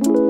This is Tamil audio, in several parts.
என்ன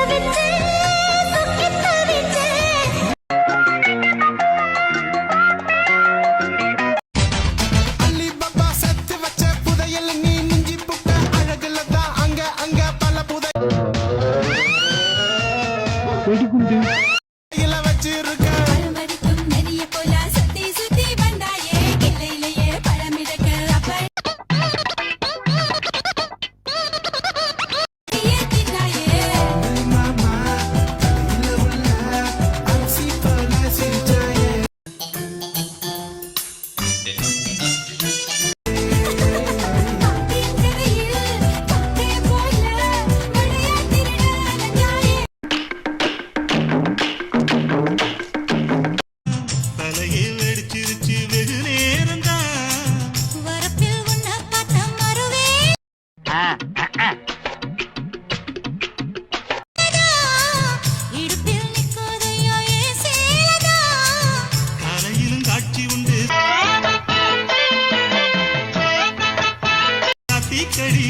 వెలుగుండు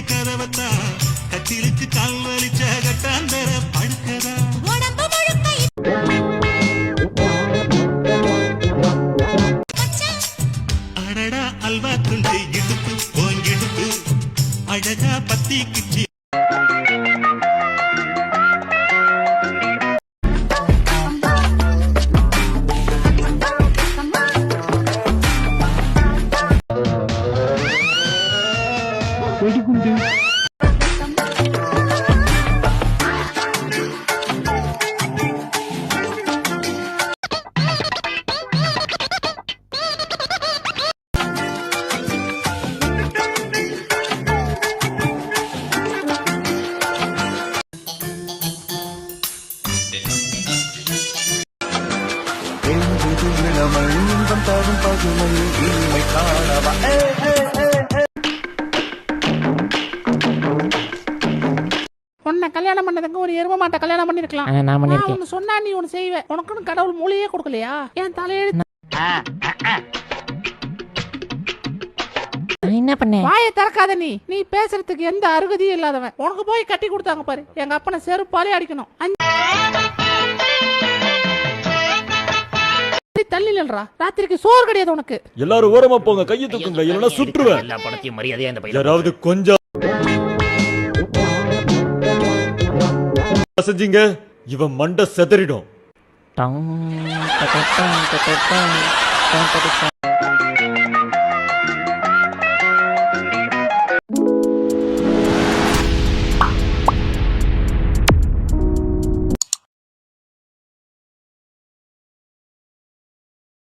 கதவத்தா? கட்டிலுக்கு கால் வலிச்ச கட்டாந்தர படுக்கதா? அடடா அல்வா துண்டு இடுப்பு போன் இடுப்பு அழகா பத்தி கிச்சி இன்பம் தரும் பகுமை இனிமை காணவா. ஏ, ஏ, ஏ, ஏ. உன்னை கல்யாணம் பண்ணதுக்கு ஒரு எரும மாட்டை கல்யாணம் பண்ணிருக்கலாம். நான் பண்ணிருக்கேன். ஒன்னு சொன்னா நீ ஒன்னு செய்வ. உனக்குன்னு கடவுள் மூளையே கொடுக்கலையா? என் தலையெழுத்து என்ன பண்ணேன்? வாயை திறக்காத நீ. நீ பேசுறதுக்கு எந்த அருகதியும் இல்லாதவன். உனக்கு போய் கட்டி கொடுத்தாங்க பாரு. எங்க அப்பனை செருப்பாலே அடிக்கணும். நில்றா ராத்திரிக்கு சோறு கிடையாது உனக்கு. எல்லாரும் ஓரமா போங்க கையை தூக்குங்க இல்லைன்னா சுற்றுவேன். எல்லா படத்தையும் மரியாதையா இந்த பையன் யாராவது கொஞ்சம் செஞ்சீங்க இவன் மண்டை செதறிடும். டம், டம், டம், டட, டம்.